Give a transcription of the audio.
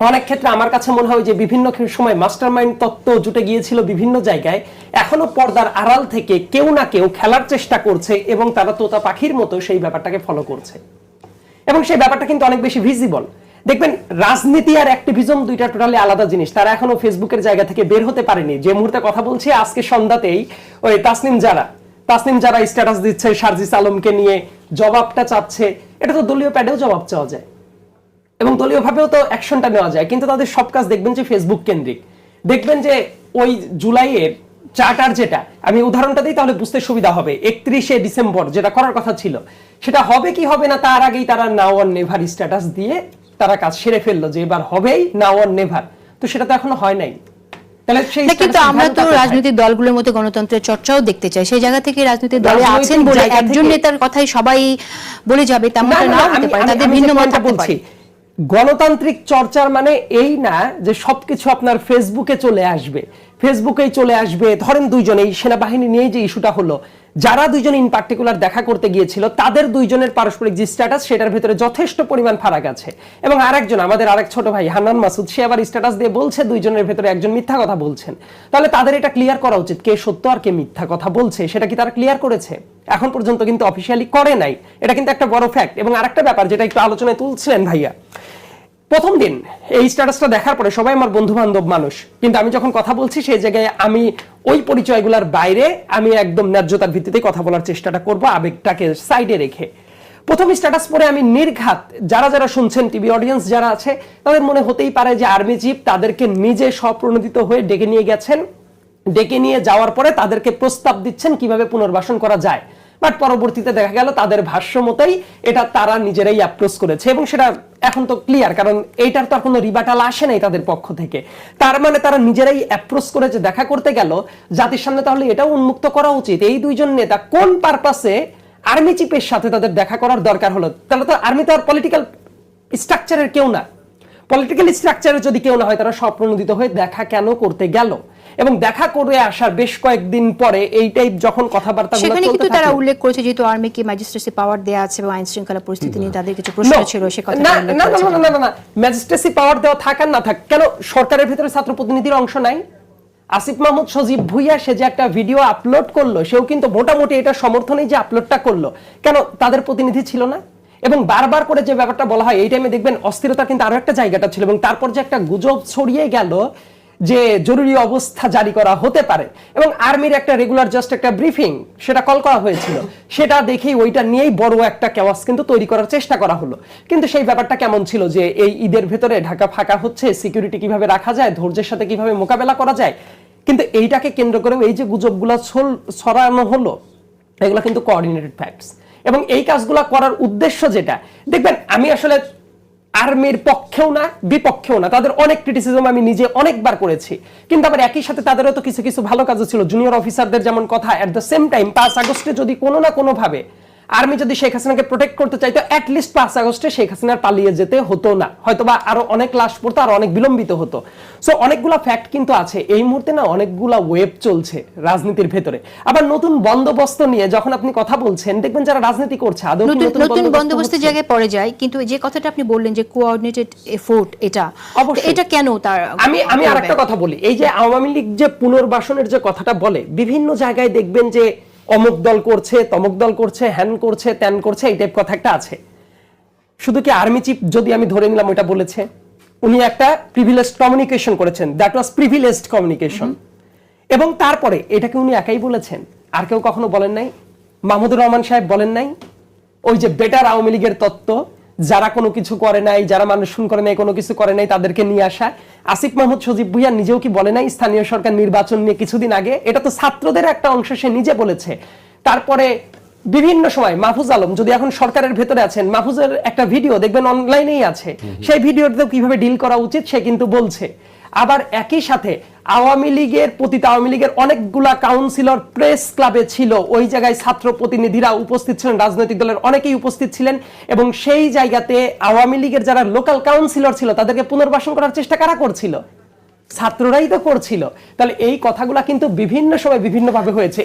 অনেক ক্ষেত্রে আমার কাছে মনে হয় যে বিভিন্ন সময় মাস্টারমাইন্ড তত্ত্ব জুটে গিয়েছিল বিভিন্ন জায়গায়। এখনও পর্দার আড়াল থেকে কেউ না কেউ খেলার চেষ্টা করছে এবং তারা তোতা পাখির মতো সেই ব্যাপারটাকে ফলো করছে। এবং সেই ব্যাপারটা কিন্তু অনেক বেশি ভিজিবল দেখবেন, রাজনীতি আর অ্যাক্টিভিজম দুইটা টোটালি আলাদা জিনিস। তারা এখনও ফেসবুকের জায়গা থেকে বের হতে পারেনি। যে মুহূর্তে কথা বলছি, আজকে সন্ধ্যাতেই ওই তাসনিম যারা তাসনিম যারা স্ট্যাটাস দিচ্ছে সার্জিস আলমকে নিয়ে, জবাবটা চাচ্ছে। এটা তো দলীয় প্যাডেও জবাব চাওয়া যায়। এবং দলীয়ভাবেও তো অ্যাকশনটা নেওয়া যায়। কিন্তু তাদের সব কাজ দেখবেন যে ফেসবুক কেন্দ্রিক। দেখবেন যে ওই জুলাইয়ের চার্টার যেটা আমি উদাহরণটা দিই তাহলে বুঝতে সুবিধা হবে। একত্রিশে ডিসেম্বর যেটা করার কথা ছিল সেটা হবে কি হবে না তার আগেই তারা নাও অন নেভার স্ট্যাটাস দিয়ে তারা কাজ সেরে ফেলল যে এবার হবেই নাও অন নেভার তো সেটা তো এখনও হয় নাই। তাহলে সেই কিন্তু আমরা তো রাজনৈতিক দলগুলোর মধ্যে গণতন্ত্রের চর্চাও দেখতে চাই। সেই জায়গা থেকে রাজনৈতিক দলে আছেন বলে একজন নেতার কথাই সবাই বলে যাবে তেমনটা না, হতে পারে। তাদের ভিন্ন মত বলছি গণতান্ত্রিক চর্চার মানে এই না যে সবকিছু আপনার ফেসবুকে চলে আসবে। ফেসবুকেই চলে আসবে। ধরেন দুইজন এই সেনাবাহিনী নিয়ে যে ইস্যুটা হলো, যারা দুইজন ইন পার্টিকুলার দেখা করতে গিয়েছিল, তাদের দুইজনের পারস্পরিক যে স্ট্যাটাস সেটার ভেতরে যথেষ্ট পরিমাণ ফারাক আছে। এবং আরেকজন, আমাদের আরেক ছোট ভাই, হান্নান মাসুদ, সে আবার স্ট্যাটাস দিয়ে বলছে, দুইজনের ভেতরে একজন মিথ্যা কথা বলছেন। তাহলে তাদের এটা ক্লিয়ার করা উচিত, কে সত্য আর কে মিথ্যা কথা বলছে, সেটা কি তারা ক্লিয়ার করেছে? এখন পর্যন্ত কিন্তু অফিসিয়ালি করে নাই। এটা কিন্তু একটা বড় ফ্যাক্ট এবং আরেকটা ব্যাপার, যেটা একটু আলোচনায় তুলছিলেন ভাইয়া প্রথম দিন, এই স্ট্যাটাসটা দেখার পরে সবাই আমার বন্ধু বান্ধব মানুষ। কিন্তু আমি যখন কথা বলছি, সেই জায়গায় আমি ওই পরিচয়গুলোর বাইরে আমি একদম ন্যায্যতার ভিত্তিতে কথা বলার চেষ্টাটা করব, আবেগটাকে সাইডে রেখে। প্রথম স্ট্যাটাস পরে আমি নির্ঘাত, যারা যারা শুনছেন টিভি অডিয়েন্স যারা আছে, তাদের মনে হতেই পারে যে আর্মি চিফ তাদেরকে নিজে স্বপ্রণোদিত হয়ে ডেকে নিয়ে গেছেন। ডেকে নিয়ে যাওয়ার পরে তাদেরকে প্রস্তাব দিচ্ছেন কীভাবে পুনর্বাসন করা যায়। বাট পরবর্তীতে দেখা গেল তাদের ভাষ্য মতোই এটা তারা নিজেরাই অ্যাপ্রোচ করেছে এবং সেটা এখন তো ক্লিয়ার কারণ এইটার তো আর কোনো রিবাটাল আসে নাই তাদের পক্ষ থেকে। তার মানে তারা নিজেরাই অ্যাপ্রোচ করেছে দেখা করতে গেল, জাতির সামনে তাহলে এটাও উন্মুক্ত করা উচিত। এই দুইজন নেতা কোন পারপাসে আর্মি চিফের সাথে তাদের দেখা করার দরকার হলো? তাহলে তো আর্মি তো আর পলিটিক্যাল স্ট্রাকচারের কেউ না। পলিটিক্যাল স্ট্রাকচারে যদি কেউ না হয় তারা স্বপ্রণোদিত হয়ে দেখা কেন করতে গেল? এবং দেখা করে আসার বেশ কয়েকদিন পরে এই টাইপ যখন কথাবার্তা সেখানে কিন্তু তারা উল্লেখ করেছে যেহেতু আর্মিকে ম্যাজিস্ট্রেসি পাওয়ার দেওয়া আছে এবং আইন শৃঙ্খলা পরিস্থিতি নিয়ে তাদের কিছু প্রশ্ন ছিল সে কথা না না না না না না না ম্যাজিস্ট্রেসি পাওয়ার দেওয়া থাক আর না থাক কেন সরকারের ভিতরে ছাত্র প্রতিনিধির অংশ নাই? আসিফ মাহমুদ সজীব ভুইয়া সে যে একটা ভিডিও আপলোড করল সেও কিন্তু মোটামুটি এটা সমর্থনেই যে আপলোডটা করল। কেন তাদের প্রতিনিধি ছিল না? এবং বারবার করে যে ব্যাপারটা বলা হয়, এই টাইমে দেখবেন অস্থিরতা কিন্তু আরও একটা জায়গাটা ছিল এবং তারপর যে একটা গুজব ছড়িয়ে গেল যে জরুরি অবস্থা জারি করা হতে পারে। এবং আর্মির একটা রেগুলার জাস্ট একটা ব্রিফিং সেটা কল করা হয়েছিল। সেটা দেখেই ওইটা নিয়েই বড় একটা কেওয়াস কিন্তু তৈরি করার চেষ্টা করা হলো। কিন্তু সেই ব্যাপারটা কেমন ছিল যে এই ঈদের ভেতরে ঢাকা ফাঁকা হচ্ছে সিকিউরিটি কীভাবে রাখা যায়, ধৈর্যের সাথে কীভাবে মোকাবেলা করা যায়? কিন্তু এইটাকে কেন্দ্র করেও এই যে গুজবগুলো ছড়ানো হলো, এগুলো কিন্তু কোঅর্ডিনেটেড ফ্যাক্টস এবং এই কাজগুলো করার উদ্দেশ্য যেটা, দেখবেন আমি আসলে আর্মির পক্ষেও না, বিপক্ষেও না, তাদের অনেক ক্রিটিসিজম আমি নিজে অনেকবার করেছি। কিন্তু আবার একই সাথে তাদেরও তো কিছু কিছু ভালো কাজও ছিল। জুনিয়র অফিসারদের যেমন কথা এট দ্য সেম টাইম পাঁচ আগস্টে যদি কোনো না কোনো ভাবে আর্মি যদি শেখ হাসিনাকে প্রোটেক্ট করতে চাইতো অ্যাটলিস্ট পাঁচ আগস্টে শেখ হাসিনার পালিয়ে যেতে হতো না। হয়তোবা আরও অনেক লাশ পড়তো আর অনেক বিলম্বিত হতো। সো অনেকগুলা ফ্যাক্ট কিন্তু আছে। এই মুহূর্তে না অনেকগুলা ওয়েব চলছে রাজনীতির ভেতরে। আবার নতুন বন্দোবস্ত নিয়ে যখন আপনি কথা বলছেন দেখবেন যারা রাজনীতি করছে আদৌ নতুন বন্দোবস্তের জায়গায় পড়ে যায় কিন্তু যে কথাটা আপনি বললেন যে কোঅর্ডিনেটেড এফোর্ট এটা অবশ্যই। এটা কেন তার আমি আমি আরেকটা কথা বলি। এই যে আওয়ামী লীগ যে পুনর্বাসনের যে কথাটা বলে বিভিন্ন জায়গায় দেখবেন যে অমুক দল করছে তমক দল করছে হ্যান করছে ত্যান করছে এই টাইপ কথা একটা আছে। শুধু কি আর্মি চিফ যদি আমি ধরে নিলাম ওইটা বলেছে উনি একটা প্রিভিলেজ কমিউনিকেশন করেছেন দ্যাট ওয়াজ প্রিভিলেজড কমিউনিকেশন এবং তারপরে এটাকে উনি একাই বলেছেন আর কেউ কখনো বলেন নাই? মাহমুদুর রহমান সাহেব বলেন নাই? ওই যে বেটার আওয়ামী লীগের তত্ত্ব যারা কোনো কিছু করে নাই যারা মানুষ শুন করে নাই কোনো কিছু করে নাই তাদেরকে নিয়ে আসা। আসিফ মাহমুদ সজীব ভুইয়া নিজেও কি বলে নাই স্থানীয় সরকার নির্বাচন নিয়ে কিছুদিন আগে? এটা তো ছাত্রদের একটা অংশ সে নিজে বলেছে। তারপরে বিভিন্ন সময় মাহফুজ আলম যদি এখন সরকারের ভেতরে আছেন মাহফুজের একটা ভিডিও দেখবেন অনলাইনেই আছে। সেই ভিডিওতে কীভাবে ডিল করা উচিত সে কিন্তু বলছে। আবার একই সাথে আওয়ামী লীগের পতিত, আওয়ামী লীগের অনেকগুলা কাউন্সিলর প্রেস ক্লাবে ছিল। ওই জায়গায় ছাত্র প্রতিনিধিরা উপস্থিত ছিলেন, রাজনৈতিক দলের অনেকেই উপস্থিত ছিলেন এবং সেই জায়গাতে আওয়ামী লীগের যারা লোকাল কাউন্সিলর ছিল, তাদেরকে পুনর্বাসন করার চেষ্টা কারা করছিল? ছাত্ররাই তো করছিল। তাহলে এই কথাগুলা কিন্তু বিভিন্ন সময় বিভিন্নভাবে হয়েছে।